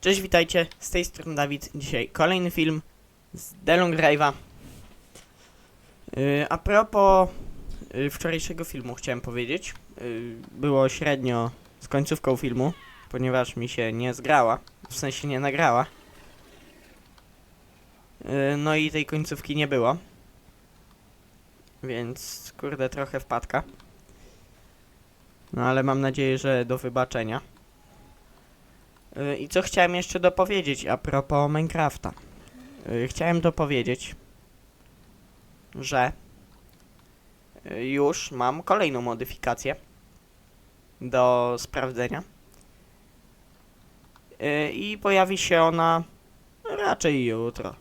Cześć, witajcie, z tej strony Dawid. Dzisiaj kolejny film z Delong Rave'a. Yy, a propos yy, wczorajszego filmu chciałem powiedzieć. Yy, było średnio z końcówką filmu, ponieważ mi się nie zgrała, w sensie nie nagrała. Yy, no i tej końcówki nie było. Więc kurde trochę wpadka. No ale mam nadzieję, że do wybaczenia. Y, I co chciałem jeszcze dopowiedzieć a propos Minecrafta. Y, Chciałem dopowiedzieć, że y, już mam kolejną modyfikację do sprawdzenia. I pojawi się ona raczej jutro.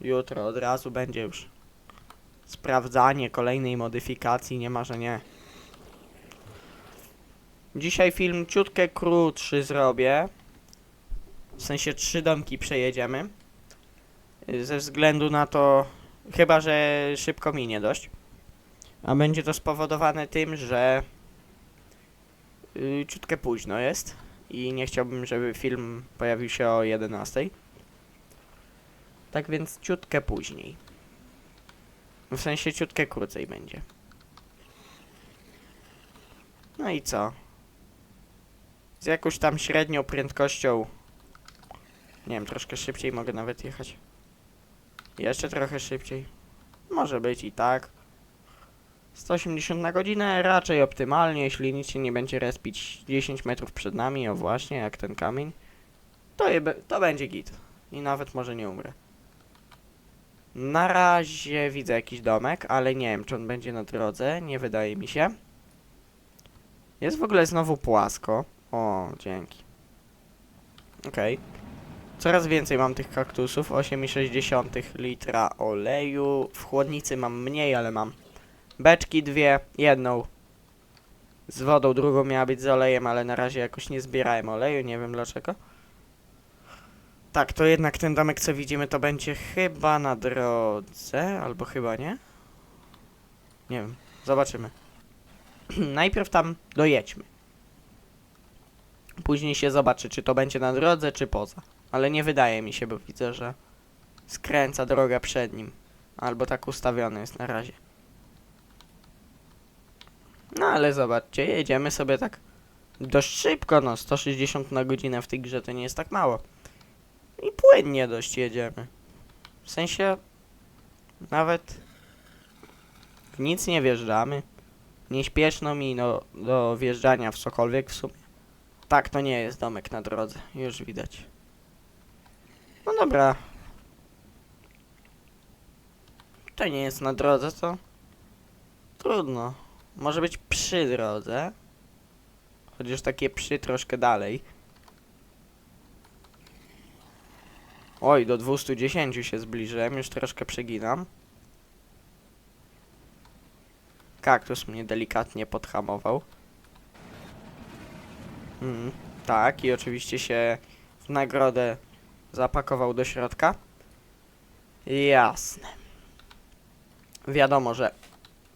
Jutro od razu będzie już sprawdzanie kolejnej modyfikacji, nie ma, że nie. Dzisiaj film ciutkę krótszy zrobię, w sensie trzy domki przejedziemy. Ze względu na to, chyba że szybko minie dość. A będzie to spowodowane tym, że y, ciutkę późno jest i nie chciałbym, żeby film pojawił się o 11. Tak więc ciutkę później. W sensie ciutkę krócej będzie. No i co? Z jakąś tam średnią prędkością nie wiem, troszkę szybciej mogę nawet jechać. Jeszcze trochę szybciej. Może być i tak. 180 na godzinę raczej optymalnie, jeśli nic się nie będzie respić 10 metrów przed nami, o właśnie, jak ten kamień. To, je, to będzie git. I nawet może nie umrę. Na razie widzę jakiś domek, ale nie wiem, czy on będzie na drodze. Nie wydaje mi się. Jest w ogóle znowu płasko. O, dzięki. Okej. Coraz więcej mam tych kaktusów, 8,6 litra oleju. W chłodnicy mam mniej, ale mam beczki dwie, jedną z wodą, drugą miała być z olejem, ale na razie jakoś nie zbierałem oleju, nie wiem dlaczego. Tak, to jednak ten domek, co widzimy, to będzie chyba na drodze, albo chyba nie. Nie wiem, zobaczymy. Najpierw tam dojedźmy. Później się zobaczy, czy to będzie na drodze, czy poza. Ale nie wydaje mi się, bo widzę, że skręca droga przed nim. Albo tak ustawiony jest na razie. No ale zobaczcie, jedziemy sobie tak dość szybko, no 160 na godzinę w tej grze to nie jest tak mało. I płynnie dość jedziemy. W sensie nawet w nic nie wjeżdżamy. Nie śpieszno mi no, do wjeżdżania w cokolwiek w sumie. Tak, to nie jest domek na drodze, już widać. No dobra. To nie jest na drodze, to trudno. Może być przy drodze. Chociaż takie przy troszkę dalej. Oj, do 210 się zbliżyłem, już troszkę przeginam. Kaktus mnie delikatnie podhamował. Mm, tak, i oczywiście się w nagrodę zapakował do środka. Jasne. Wiadomo, że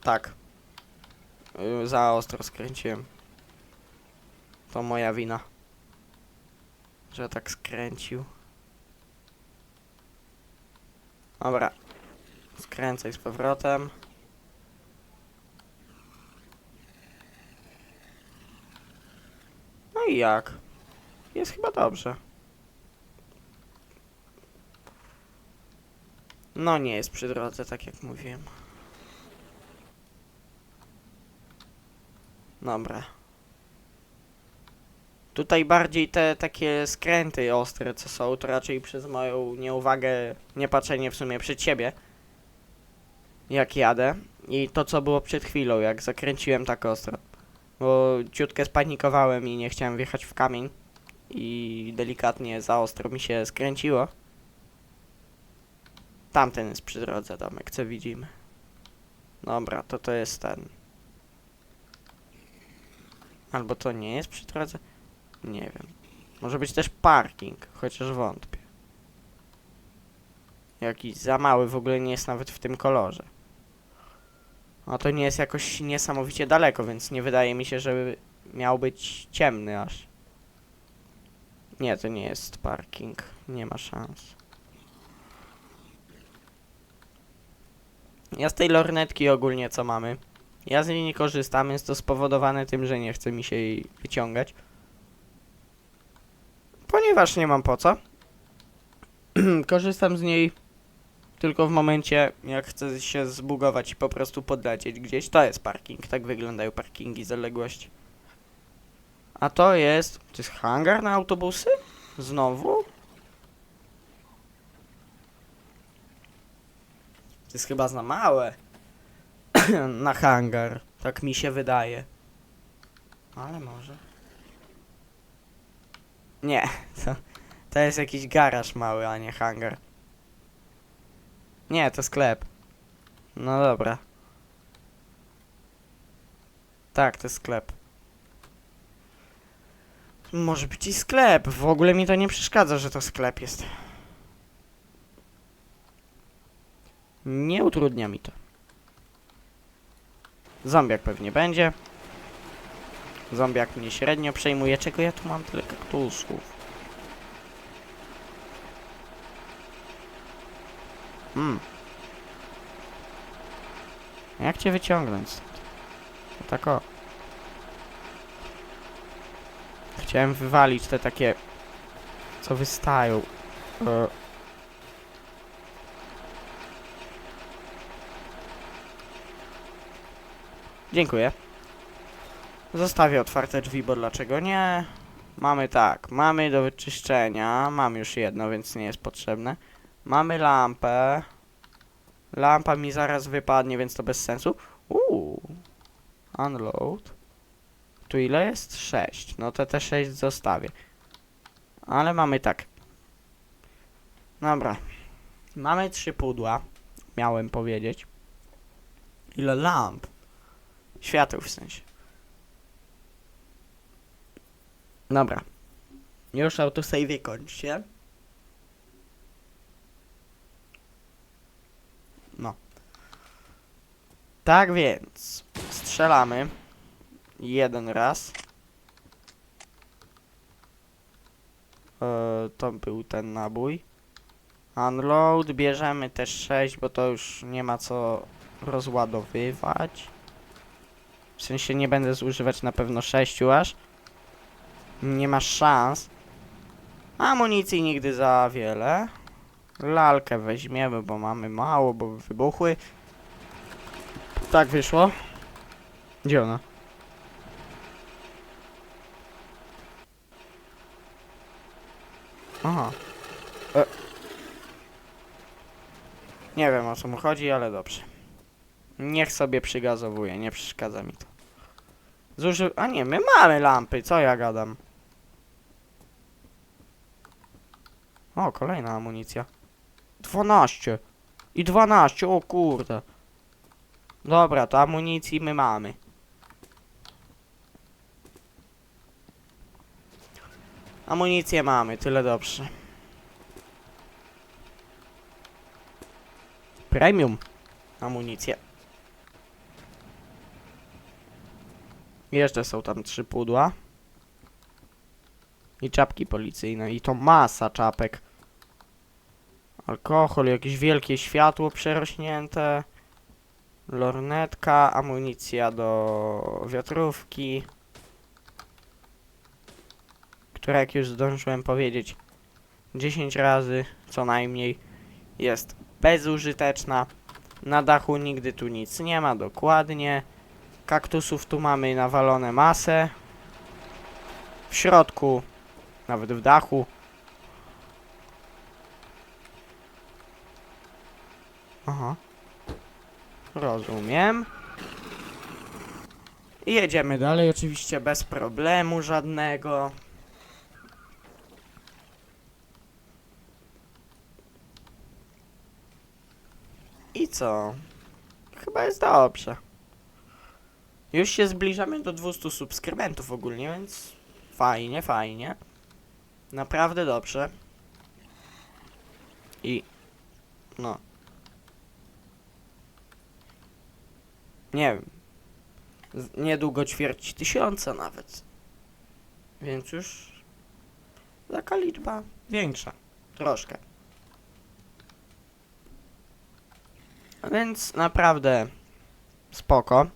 tak. Y, Za ostro skręciłem. To moja wina. Że tak skręcił. Dobra. Skręcaj z powrotem. No i jak? Jest chyba dobrze. No nie jest przy drodze, tak jak mówiłem. Dobra. Tutaj bardziej te takie skręty ostre, co są, to raczej przez moją nieuwagę, niepatrzenie w sumie przed siebie, jak jadę. I to, co było przed chwilą, jak zakręciłem tak ostro. Bo ciutkę spanikowałem i nie chciałem wjechać w kamień. I delikatnie za ostro mi się skręciło. Tamten jest przy drodze domek, co widzimy. Dobra, to to jest ten. Albo to nie jest przy drodze? Nie wiem. Może być też parking, chociaż wątpię. Jakiś za mały, w ogóle nie jest nawet w tym kolorze. A to nie jest jakoś niesamowicie daleko, więc nie wydaje mi się, żeby miał być ciemny aż. Nie, to nie jest parking. Nie ma szans. Ja z tej lornetki ogólnie co mamy? Ja z niej nie korzystam, jest to spowodowane tym, że nie chce mi się jej wyciągać. Ponieważ nie mam po co. Korzystam z niej tylko w momencie, jak chcę się zbugować i po prostu podlecieć gdzieś. To jest parking, tak wyglądają parkingi z. A to jest... To jest hangar na autobusy? Znowu? To jest chyba za małe. na hangar. Tak mi się wydaje. Ale może. Nie, to, to jest jakiś garaż mały, a nie hangar. Nie, to sklep. No dobra. Tak, to sklep. Może być i sklep. W ogóle mi to nie przeszkadza, że to sklep jest. Nie utrudnia mi to. Zombiak pewnie będzie. Zombiak mnie średnio przejmuje. Czego ja tu mam tyle kaktusów? Hmm. Jak cię wyciągnąć stąd? To tak o. Chciałem wywalić te takie... Co wystają. E. Dziękuję. Zostawię otwarte drzwi, bo dlaczego nie? Mamy tak, mamy do wyczyszczenia. Mam już jedno, więc nie jest potrzebne. Mamy lampę. Lampa mi zaraz wypadnie, więc to bez sensu. Uuu. Unload. Tu ile jest? 6. No to te 6 zostawię. Ale mamy tak. Dobra. Mamy trzy pudła. Miałem powiedzieć. Ile lamp? Świateł w sensie. Dobra. Już autosave kończcie. No. Tak więc strzelamy jeden raz. E, to był ten nabój. Unload, bierzemy też 6, bo to już nie ma co rozładowywać. W sensie nie będę zużywać na pewno 6 aż. Nie ma szans. Amunicji nigdy za wiele. Lalkę weźmiemy, bo mamy mało, bo wybuchły. Tak wyszło. Gdzie ona? Aha. E. Nie wiem o co mu chodzi, ale dobrze. Niech sobie przygazowuje, nie przeszkadza mi to. Zuży... A nie, my mamy lampy, co ja gadam? O, kolejna amunicja. 12. I 12, o kurde. Dobra, to amunicji my mamy. Amunicję mamy, tyle dobrze. Premium. Amunicję. Jeszcze są tam trzy pudła. I czapki policyjne. I to masa czapek. Alkohol, jakieś wielkie światło przerośnięte. Lornetka, amunicja do wiatrówki. Która jak już zdążyłem powiedzieć 10 razy co najmniej jest bezużyteczna. Na dachu nigdy tu nic nie ma, dokładnie. Kaktusów tu mamy nawalone masę. W środku, nawet w dachu. Aha. Rozumiem. I jedziemy dalej, oczywiście bez problemu żadnego. I co? Chyba jest dobrze. Już się zbliżamy do 200 subskrybentów ogólnie, więc fajnie, fajnie. Naprawdę dobrze. I no. Nie wiem. Niedługo ćwierć tysiąca nawet. Więc już taka liczba większa. Troszkę. A Więc naprawdę spoko.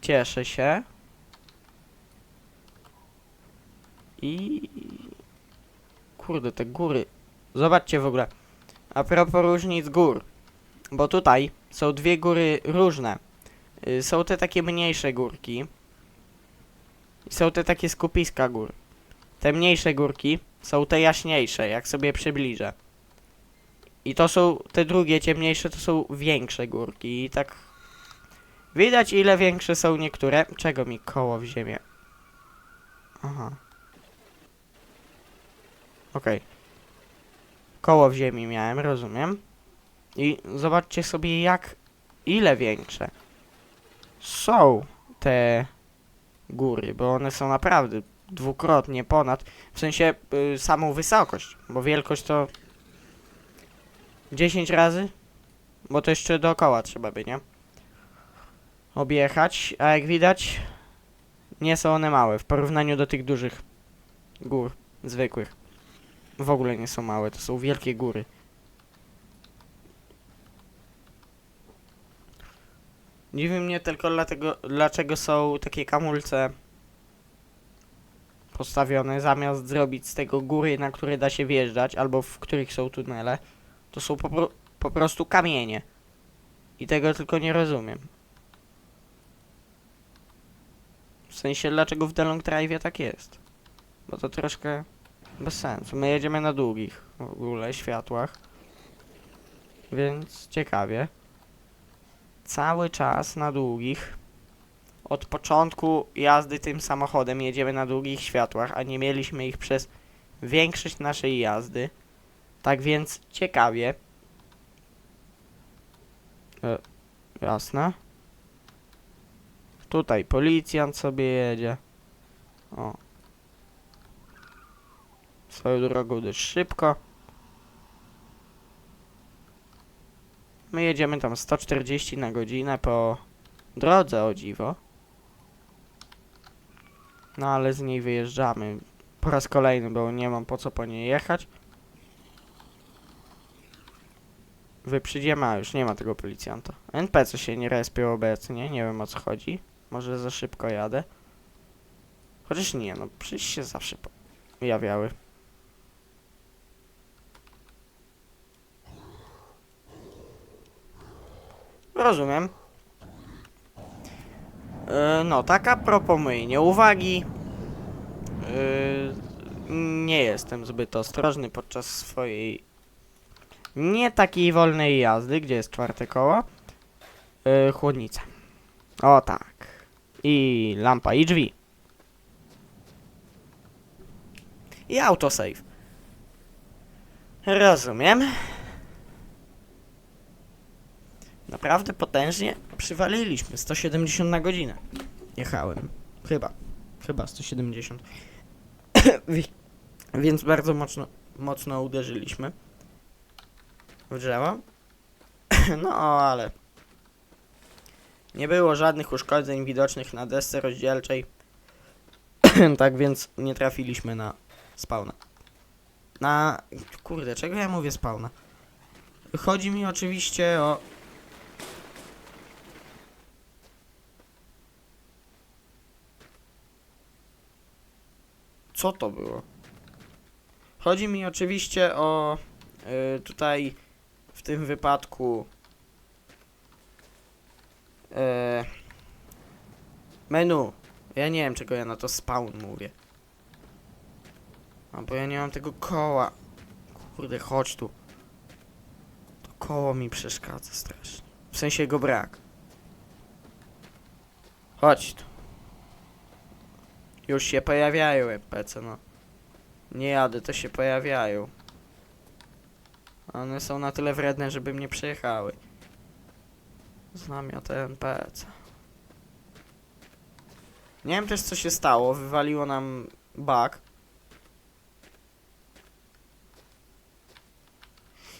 Cieszę się. I... Kurde, te góry. Zobaczcie w ogóle. A propos różnic gór. Bo tutaj są dwie góry różne. Y, Są te takie mniejsze górki. I są te takie skupiska gór. Te mniejsze górki są te jaśniejsze, jak sobie przybliżę. I to są, te drugie ciemniejsze to są większe górki i tak... Widać ile większe są niektóre. Czego mi koło w ziemię? Aha. Okej. Koło w ziemi miałem, rozumiem. I zobaczcie sobie jak, ile większe są te góry, bo one są naprawdę dwukrotnie ponad, w sensie y, samą wysokość, bo wielkość to 10 razy, bo to jeszcze dookoła trzeba by, nie? Objechać, a jak widać nie są one małe w porównaniu do tych dużych gór zwykłych. W ogóle nie są małe, to są wielkie góry. Dziwi mnie tylko dlatego, dlaczego są takie kamulce postawione, zamiast zrobić z tego góry, na które da się wjeżdżać, albo w których są tunele, to są po, po prostu kamienie. I tego tylko nie rozumiem. W sensie, dlaczego w The Long Drive tak jest? Bo to troszkę bez sensu. My jedziemy na długich w ogóle światłach. Więc ciekawie. Cały czas na długich. Od początku jazdy tym samochodem jedziemy na długich światłach, a nie mieliśmy ich przez większość naszej jazdy. Tak więc ciekawie. E, jasne. Tutaj policjant sobie jedzie. O. Swoją drogą dość szybko. My jedziemy tam 140 na godzinę po drodze o dziwo. No ale z niej wyjeżdżamy po raz kolejny, bo nie mam po co po niej jechać. Wyprzydziemy, a już nie ma tego policjanta. NPC się nie respią obecnie, nie wiem o co chodzi. Może za szybko jadę. Chociaż nie, no przecież się zawsze pojawiały. Rozumiem. E, no, taka propos mojej nieuwagi. E, nie jestem zbyt ostrożny podczas swojej nie takiej wolnej jazdy, gdzie jest czwarte koło. E, chłodnica. O tak. I lampa i drzwi. I autosave. Rozumiem. Naprawdę potężnie przywaliliśmy. 170 na godzinę. Jechałem. Chyba. Chyba 170. Wi- Więc bardzo mocno, mocno uderzyliśmy w drzewo. no ale nie było żadnych uszkodzeń widocznych na desce rozdzielczej. tak więc nie trafiliśmy na spawna. Na... Kurde, czego ja mówię spawna? Chodzi mi oczywiście o Co to było? Chodzi mi oczywiście o y, tutaj w tym wypadku y, menu. Ja nie wiem czego ja na to spawn mówię. A bo ja nie mam tego koła. Kurde, chodź tu. To koło mi przeszkadza strasznie. W sensie jego brak. Chodź tu. Już się pojawiają NPC, no. Nie jadę, to się pojawiają. One są na tyle wredne, żeby mnie przejechały. Znam ja te NPC. Nie wiem też co się stało, wywaliło nam bug.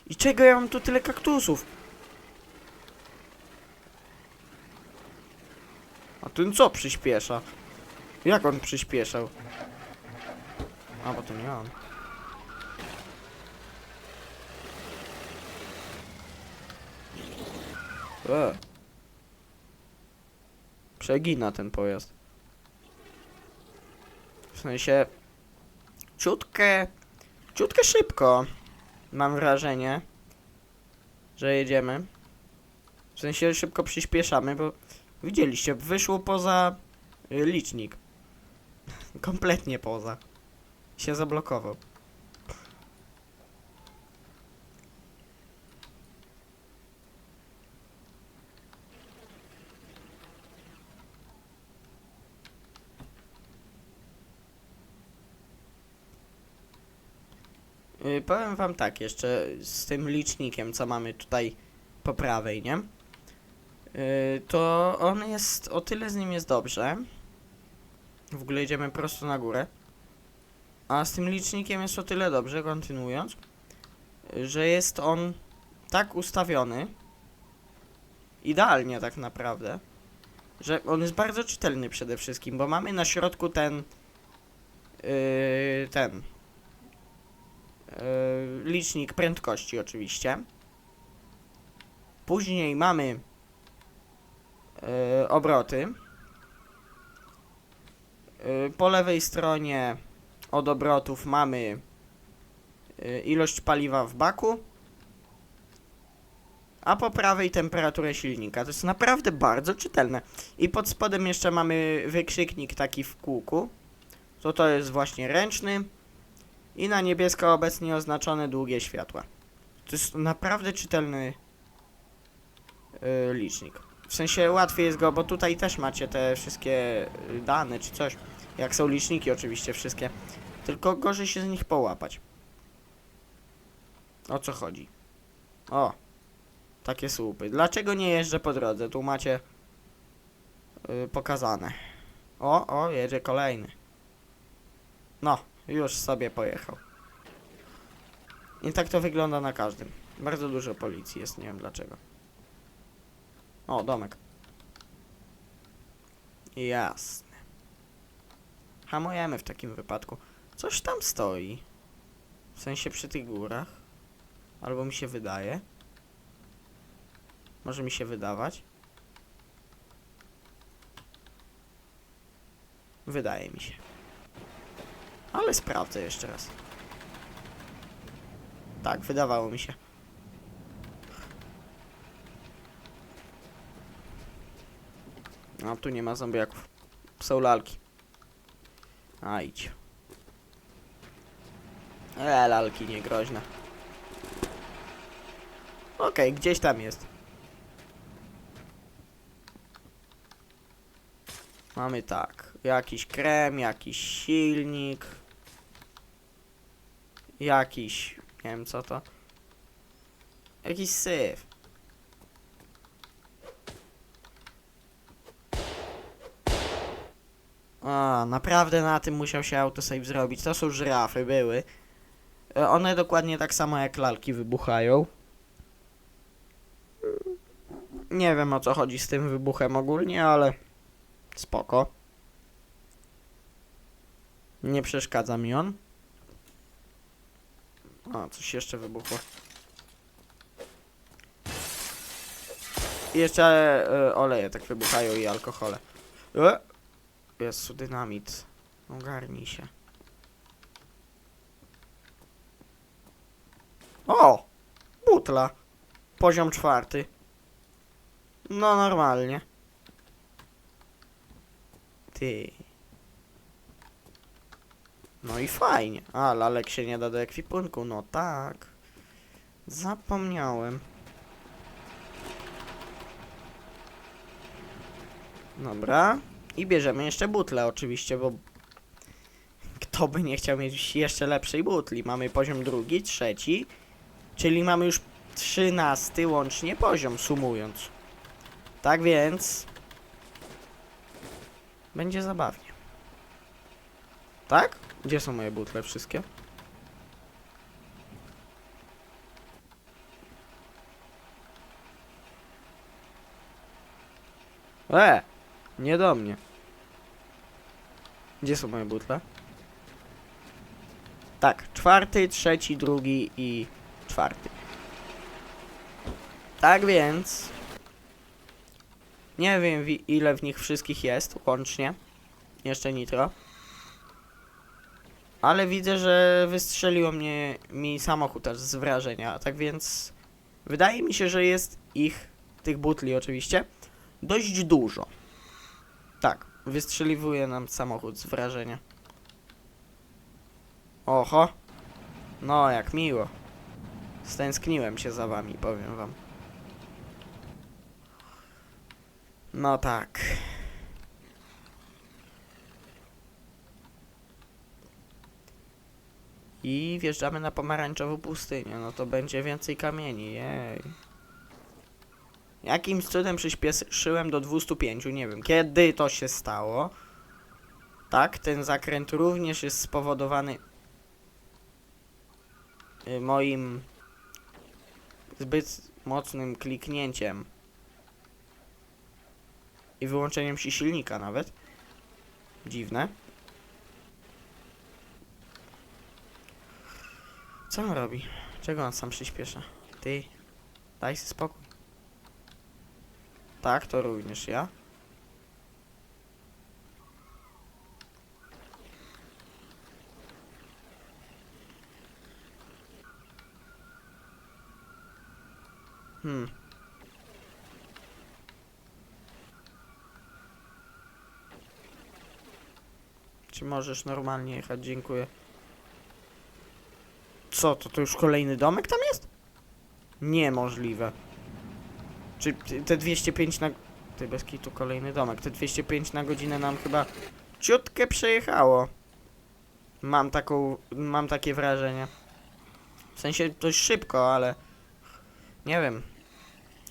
I czego ja mam tu tyle kaktusów? A ten co przyspiesza? Jak on przyspieszał? A, bo to nie on. Przegina ten pojazd. W sensie... Ciutkę... Ciutkę szybko. Mam wrażenie, że jedziemy. W sensie szybko przyspieszamy, bo widzieliście, wyszło poza y, licznik. Kompletnie poza. Się zablokował. Powiem wam tak, jeszcze z tym licznikiem, co mamy tutaj po prawej, nie? Y, to on jest, o tyle z nim jest dobrze. W ogóle jedziemy prosto na górę. A z tym licznikiem jest o tyle dobrze, kontynuując, że jest on tak ustawiony, idealnie tak naprawdę, że on jest bardzo czytelny przede wszystkim, bo mamy na środku ten, yy, ten, licznik prędkości oczywiście. Później mamy yy, obroty. Yy, po lewej stronie od obrotów mamy ilość paliwa w baku, a po prawej temperaturę silnika. To jest naprawdę bardzo czytelne. I pod spodem jeszcze mamy wykrzyknik taki w kółku. To to jest właśnie ręczny i na niebiesko obecnie oznaczone długie światła. To jest naprawdę czytelny y, licznik. W sensie łatwiej jest go, bo tutaj też macie te wszystkie y, dane czy coś. Jak są liczniki oczywiście wszystkie. Tylko gorzej się z nich połapać. O co chodzi? O! Takie słupy. Dlaczego nie jeżdżę po drodze? Tu macie yy, pokazane. O, o, jedzie kolejny. No, już sobie pojechał. I tak to wygląda na każdym. Bardzo dużo policji jest, nie wiem dlaczego. O, domek. Jasne. Hamujemy w takim wypadku. Coś tam stoi. W sensie przy tych górach. Albo mi się wydaje. Może mi się wydawać. Wydaje mi się. Ale sprawdzę jeszcze raz. Tak, wydawało mi się. A tu nie ma zombiaków. Są lalki. A idź. E, lalki niegroźne. Okej, gdzieś tam jest. Mamy tak. Jakiś krem, jakiś silnik. Jakiś... Nie wiem co to. Jakiś syf. A, naprawdę na tym musiał się autosave zrobić. To są żyrafy, były. E, One dokładnie tak samo jak lalki wybuchają. Nie wiem o co chodzi z tym wybuchem ogólnie, ale spoko. Nie przeszkadza mi on. O, coś jeszcze wybuchło. I jeszcze e, oleje tak wybuchają i alkohole. E! Jezu, dynamit. Ogarnij się. O! Butla. Poziom czwarty. No normalnie. Ty. No i fajnie. A, lalek się nie da do ekwipunku. No tak. Zapomniałem. Dobra. I bierzemy jeszcze butlę oczywiście, bo kto by nie chciał mieć jeszcze lepszej butli. Mamy poziom drugi, trzeci, czyli mamy już trzynasty łącznie poziom, sumując. Tak więc będzie zabawnie. Tak? Gdzie są moje butle wszystkie? E! Nie do mnie. Gdzie są moje butle? Tak, czwarty, trzeci, drugi i czwarty. Tak więc... Nie wiem wi- ile w nich wszystkich jest łącznie. Jeszcze nitro. Ale widzę, że wystrzeliło mnie mi samochód aż z wrażenia. Tak więc wydaje mi się, że jest ich, tych butli oczywiście, dość dużo. Tak, wystrzeliwuje nam samochód z wrażenia. Oho. No, jak miło. Stęskniłem się za wami, powiem wam. No tak. I wjeżdżamy na pomarańczową pustynię. No to będzie więcej kamieni, jej. Jakimś cudem przyspieszyłem do 205, nie wiem kiedy to się stało. Tak, ten zakręt również jest spowodowany y, moim zbyt mocnym kliknięciem i wyłączeniem się silnika nawet. Dziwne. Co on robi? Czego on sam przyspiesza? Ty, daj sobie spokój. Tak, to również ja. Hmm. Czy możesz normalnie jechać? Dziękuję. Co, to to już kolejny domek tam jest? Niemożliwe. Czy te 205 na... Ty bez kitu kolejny domek. Te 205 na godzinę nam chyba ciutkę przejechało. Mam taką... mam takie wrażenie. W sensie dość szybko, ale... Nie wiem.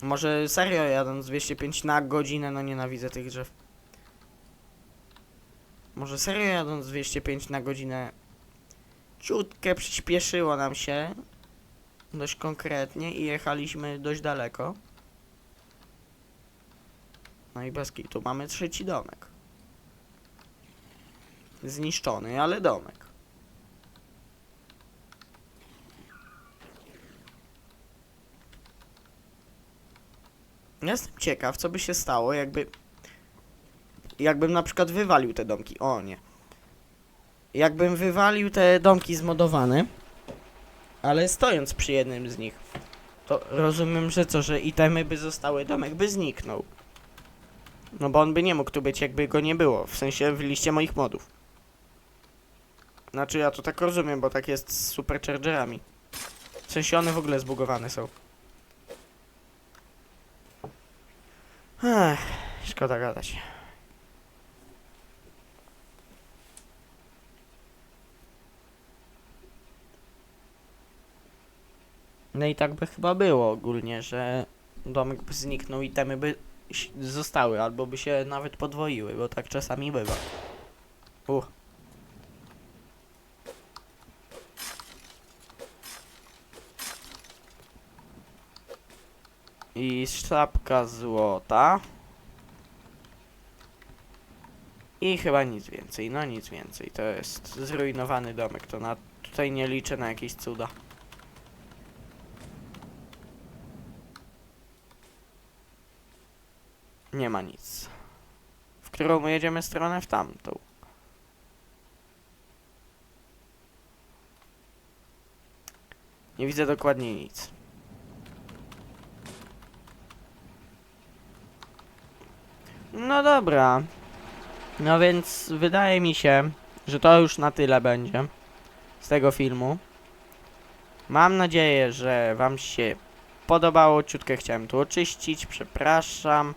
Może serio jadąc 205 na godzinę, no nienawidzę tych drzew. Może serio jadąc 205 na godzinę ciutkę przyspieszyło nam się dość konkretnie i jechaliśmy dość daleko. No i bez kitu mamy trzeci domek. Zniszczony, ale domek. Jestem ciekaw, co by się stało, jakby... Jakbym na przykład wywalił te domki. O nie. Jakbym wywalił te domki zmodowane, ale stojąc przy jednym z nich, to rozumiem, że co, że itemy by zostały, domek by zniknął. No bo on by nie mógł tu być, jakby go nie było, w sensie w liście moich modów. Znaczy ja to tak rozumiem, bo tak jest z superchargerami. W sensie one w ogóle zbugowane są. Ech, szkoda gadać. No i tak by chyba było ogólnie, że domek by zniknął i temy by zostały, albo by się nawet podwoiły, bo tak czasami bywa. Uch. I sztabka złota. I chyba nic więcej, no nic więcej. To jest zrujnowany domek, to na, tutaj nie liczę na jakieś cuda. Nie ma nic. W którą my jedziemy stronę? W tamtą. Nie widzę dokładnie nic. No dobra. No więc wydaje mi się, że to już na tyle będzie z tego filmu. Mam nadzieję, że wam się podobało. Ciutkę chciałem tu oczyścić, przepraszam.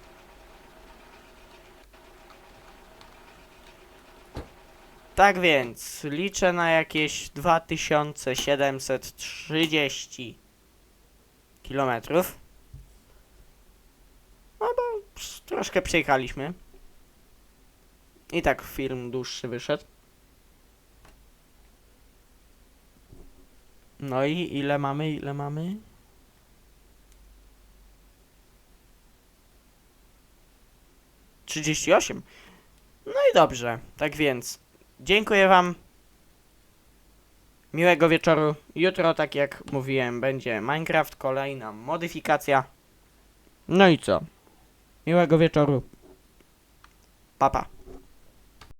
Tak więc liczę na jakieś 2730 kilometrów. No bo troszkę przejechaliśmy. I tak film dłuższy wyszedł. No i ile mamy, ile mamy? Trzydzieści osiem. No i dobrze, tak więc dziękuję wam Miłego wieczoru. Jutro, tak jak mówiłem, będzie Minecraft, kolejna modyfikacja. No i co? Miłego wieczoru. Pa, pa.